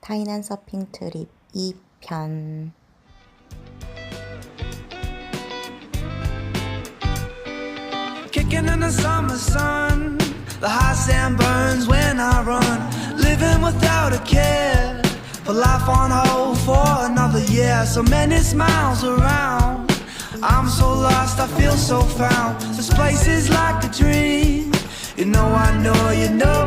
타이난 서핑 트립 2편 Kicking in the summer sun. The hot sand burns when I run. Living without a care. Put life on hold for another year. So many smiles around. I'm so lost, I feel so found. This place is like a dream. You know, I know, you know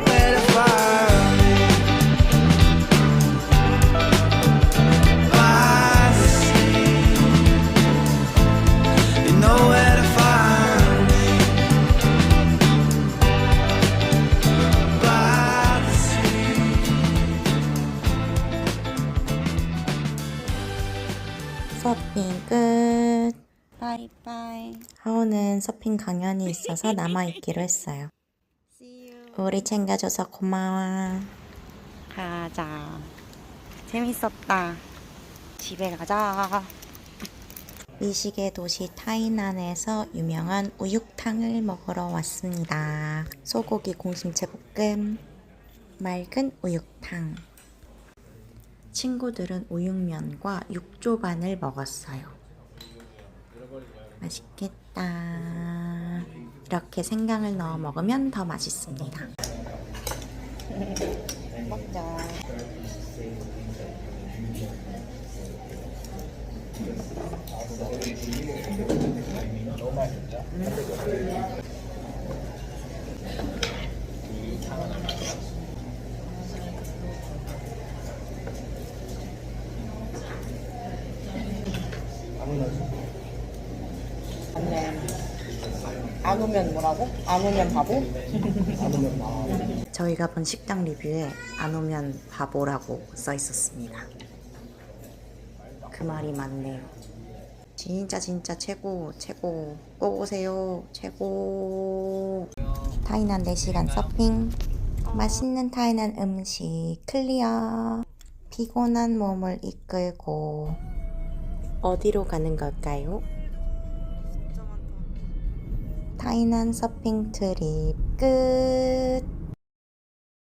서핑 끝. 바이바이. 하오는 서핑 강연이 있어서 남아있기로 했어요. 우리 챙겨줘서 고마워. 가자. 재밌었다. 집에 가자. 미식의 도시 타이난에서 유명한 우육탕을 먹으러 왔습니다. 소고기 공심채 볶음, 맑은 우육탕. 친구들은 우육면과 육조반을 먹었어요. 맛있겠다. 이렇게 생강을 넣어 먹으면 더 맛있습니다. 먹자. 안 오면 뭐라고? 안 오면 바보? 저희가 본 식당 리뷰에 안 오면 바보라고 써 있었습니다. 그 말이 맞네요. 진짜 진짜 최고 최고 꼭 오세요 최고 타이난 4시간 서핑 맛있는 타이난 음식 클리어 피곤한 몸을 이끌고 어디로 가는 걸까요? 타이난 서핑 트립 끝